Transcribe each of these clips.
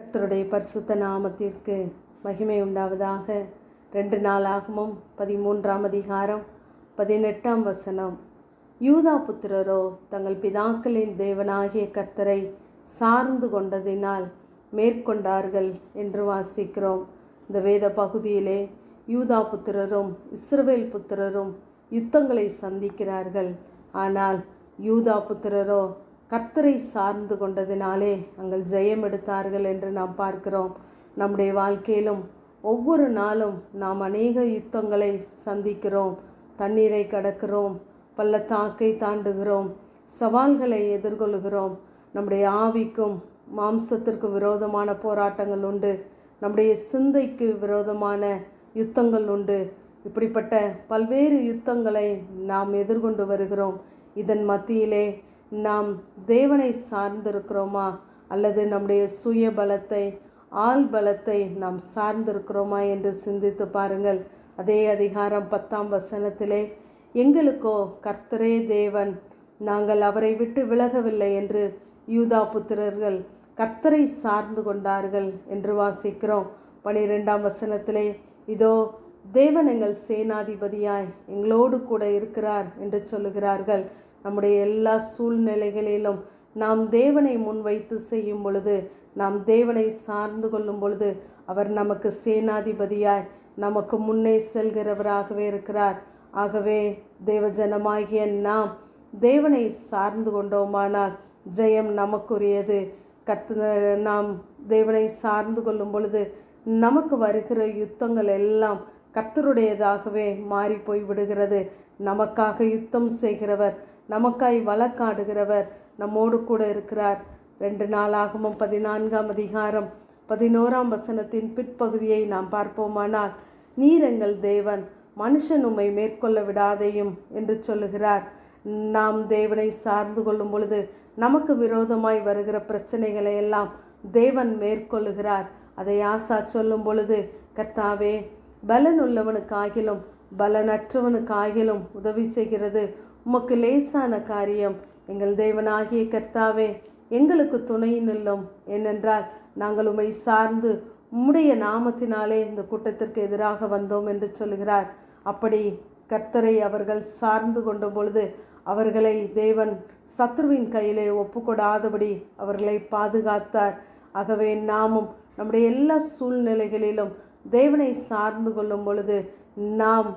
கர்த்தருடைய பரிசுத்த நாமத்திற்கு மகிமை உண்டாவதாக. ரெண்டு நாளாகமும் பதிமூன்றாம் அதிகாரம். பதினெட்டாம் வசனம். யூதா புத்திரரோ தங்கள் பிதாக்களின் தேவனாகிய கர்த்தரை சார்ந்து கொண்டதினால் மேற்கொண்டார்கள் என்று வாசிக்கிறோம். இந்த வேத பகுதியிலே யூதா புத்திரரும் இஸ்ரவேல் புத்திரரும் யுத்தங்களை சந்திக்கிறார்கள். ஆனால் யூதா புத்திரரோ கர்த்தரை சார்ந்து கொண்டதினாலே அங்கள் ஜெயம் எடுத்தார்கள் என்று நாம் பார்க்கிறோம். நம்முடைய வாழ்க்கையிலும் ஒவ்வொரு நாளும் நாம் அநேக யுத்தங்களை சந்திக்கிறோம். தண்ணீரை கடக்கிறோம் பள்ளத்தாக்கை தாண்டுகிறோம் சவால்களை எதிர்கொள்கிறோம். நம்முடைய ஆவிக்கும் மாம்சத்திற்கு விரோதமான போராட்டங்கள் உண்டு. நம்முடைய சிந்தைக்கு விரோதமான யுத்தங்கள் உண்டு. இப்படிப்பட்ட பல்வேறு யுத்தங்களை நாம் எதிர்கொண்டு வருகிறோம். இதன் மத்தியிலே நாம் தேவனை சார்ந்திருக்கிறோமா? அல்லது நம்முடைய சுய பலத்தை ஆள் பலத்தை நாம் சார்ந்திருக்கிறோமா என்று சிந்தித்து பாருங்கள். அதே அதிகாரம் பத்தாம் வசனத்திலே எங்களுக்கோ கர்த்தரே தேவன் நாங்கள் அவரை விட்டு விலகவில்லை என்று யூதா புத்திரர்கள் கர்த்தரை சார்ந்து கொண்டார்கள் என்று வாசிக்கிறோம். பனிரெண்டாம் வசனத்திலே இதோ தேவன் எங்கள் சேனாதிபதியாய் எங்களோடு கூட இருக்கிறார் என்று சொல்லுகிறார்கள். நம்முடைய எல்லா சூழ்நிலைகளிலும் நாம் தேவனை முன்வைத்து செய்யும் பொழுது நாம் தேவனை சார்ந்து கொள்ளும் பொழுது அவர் நமக்கு சேனாதிபதியாய் நமக்கு முன்னே செல்கிறவராகவே இருக்கிறார். ஆகவே தேவஜனமாகிய நாம் தேவனை சார்ந்து கொண்டோமானால் ஜெயம் நமக்குரியது. கத்து நாம் தேவனை சார்ந்து கொள்ளும் பொழுது நமக்கு வருகிற யுத்தங்கள் எல்லாம் கர்த்தருடையதாகவே மாறி போய் விடுகிறது. நமக்காக யுத்தம் செய்கிறவர் நமக்காய் வழக்காடுகிறவர் நம்மோடு கூட இருக்கிறார். ரெண்டு நாளாகவும் பதினான்காம் அதிகாரம் பதினோராம் வசனத்தின் பிற்பகுதியை நாம் பார்ப்போமானால் நீர் எங்கள் தேவன் மனுஷன் உம்மை மேற்கொள்ள விடாதையும் என்று சொல்லுகிறார். நாம் தேவனை சார்ந்து கொள்ளும் பொழுது நமக்கு விரோதமாய் வருகிற பிரச்சனைகளை எல்லாம் தேவன் மேற்கொள்ளுகிறார். அதை ஆசா சொல்லும் பொழுது கர்த்தாவே பலன் உள்ளவனுக்காகிலும் பலனற்றவனுக்காகிலும் உதவி செய்கிறது. உமக்கு லேசான காரியம். எங்கள் தேவனாகிய கர்த்தாவே எங்களுக்கு துணை நில்லும். ஏனென்றால் நாங்கள் உமை சார்ந்து உம்முடைய நாமத்தினாலே இந்த கூட்டத்திற்கு எதிராக வந்தோம் என்று சொல்கிறார் அப்படி கர்த்தரை அவர்கள் சார்ந்து கொண்ட பொழுது அவர்களை தேவன் சத்ருவின் கையிலே ஒப்புக்கொடாதபடி அவர்களை பாதுகாத்தார். ஆகவே நாமும் நம்முடைய எல்லா சூழ்நிலைகளிலும் தேவனை சார்ந்து கொள்ளும் பொழுது நாம்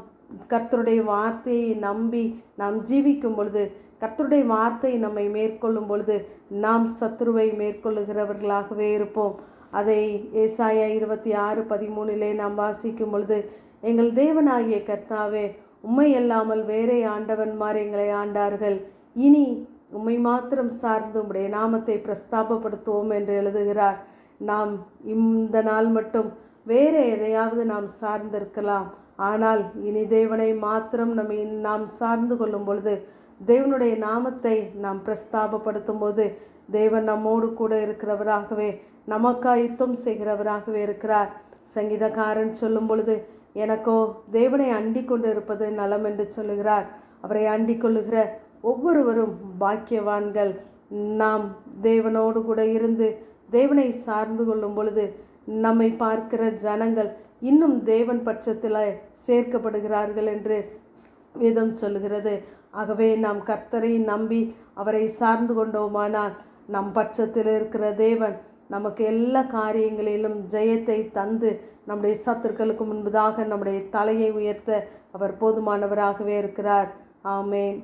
கர்த்தருடைய வார்த்தையை நம்பி நாம் ஜீவிக்கும் பொழுது கர்த்தருடைய வார்த்தை நம்மை மேற்கொள்ளும் பொழுது நாம் சத்ருவை மேற்கொள்ளுகிறவர்களாகவே இருப்போம். அதை ஏசாயா இருபத்தி ஆறு பதிமூணிலே நாம் வாசிக்கும் பொழுது எங்கள் தேவனாகிய கர்த்தாவே உண்மை அல்லாமல் வேறே ஆண்டவன்மார் எங்களை ஆண்டார்கள். இனி உம்மை மாத்திரம் சார்ந்து உம்முடைய நாமத்தை பிரஸ்தாபப்படுத்துவோம் என்று எழுதுகிறார். நாம் இந்த நாள் மட்டும் வேறு எதையாவது நாம் சார்ந்திருக்கலாம். ஆனால் இனி தேவனை மாத்திரம் நம்மை நாம் சார்ந்து கொள்ளும் பொழுது தேவனுடைய நாமத்தை நாம் பிரஸ்தாபப்படுத்தும் போது தேவன் நம்மோடு கூட இருக்கிறவராகவே நமக்காக யுத்தம் செய்கிறவராகவே இருக்கிறார். சங்கீதக்காரன் சொல்லும் பொழுது எனக்கோ தேவனை அண்டிக் கொண்டு இருப்பது நலம் என்று சொல்லுகிறார். அவரை அண்டிக் கொள்ளுகிற ஒவ்வொருவரும் பாக்கியவான்கள். நாம் தேவனோடு கூட இருந்து தேவனை சார்ந்து கொள்ளும் பொழுது நம்மை பார்க்கிற ஜனங்கள் இன்னும் தேவன் பட்சத்தில் சேர்க்கப்படுகிறார்கள் என்று வேதம் சொல்லுகிறது. ஆகவே நாம் கர்த்தரை நம்பி அவரை சார்ந்து கொண்டோமானால் நம் பட்சத்தில் இருக்கிற தேவன் நமக்கு எல்லா காரியங்களிலும் ஜெயத்தை தந்து நம்முடைய சத்துருக்களுக்கு முன்பதாக நம்முடைய தலையை உயர்த்த அவர் போதுமானவராகவே இருக்கிறார். ஆமேன்.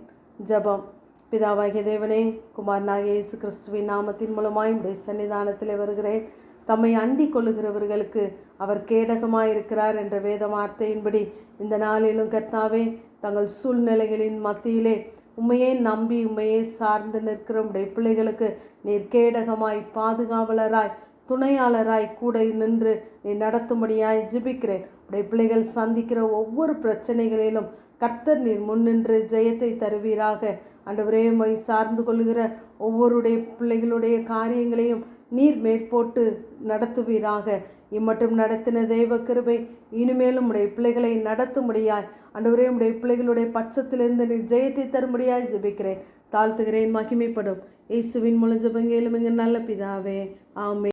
ஜபம். பிதாவாகிய தேவனே குமாரனாகிய இயேசு கிறிஸ்துவின் நாமத்தின் மூலமாய் உடைய சன்னிதானத்தில் வருகிறேன். தம்மை அண்டி கொள்ளுகிறவர்களுக்கு அவர் கேடகமாயிருக்கிறார் என்ற வேத வார்த்தையின்படி இந்த நாளிலும் கர்த்தாவே தங்கள் சூழ்நிலைகளின் மத்தியிலே உண்மையே நம்பி உண்மையே சார்ந்து நிற்கிற உடைய பிள்ளைகளுக்கு நீர் கேடகமாய் பாதுகாவலராய் துணையாளராய் கூட நின்று நீ நடத்தும்படியாய் ஜிபிக்கிறேன். உடைய பிள்ளைகள் சந்திக்கிற ஒவ்வொரு பிரச்சனைகளிலும் கர்த்தர் நீர் முன்னின்று ஜெயத்தை தருவீராக. அண்டவரே மை சார்ந்து கொள்கிற ஒவ்வொருடைய பிள்ளைகளுடைய காரியங்களையும் நீர் மேற்போட்டு நடத்துவீராக. இம்மட்டும் நடத்தின தெய்வ கிருபை இனிமேலும் உடைய பிள்ளைகளை நடத்தும்படியாய். அன்றுவரே உடைய பிள்ளைகளுடைய பட்சத்திலிருந்து நீர் ஜெயத்தை தரும்படியாய் ஜெபிக்கிறேன். தாழ்த்துகிறேன் மகிமைப்படும். இயேசுவின் மூலம் ஜெபங்கேலும் எங்கள் நல்ல பிதாவே. ஆமே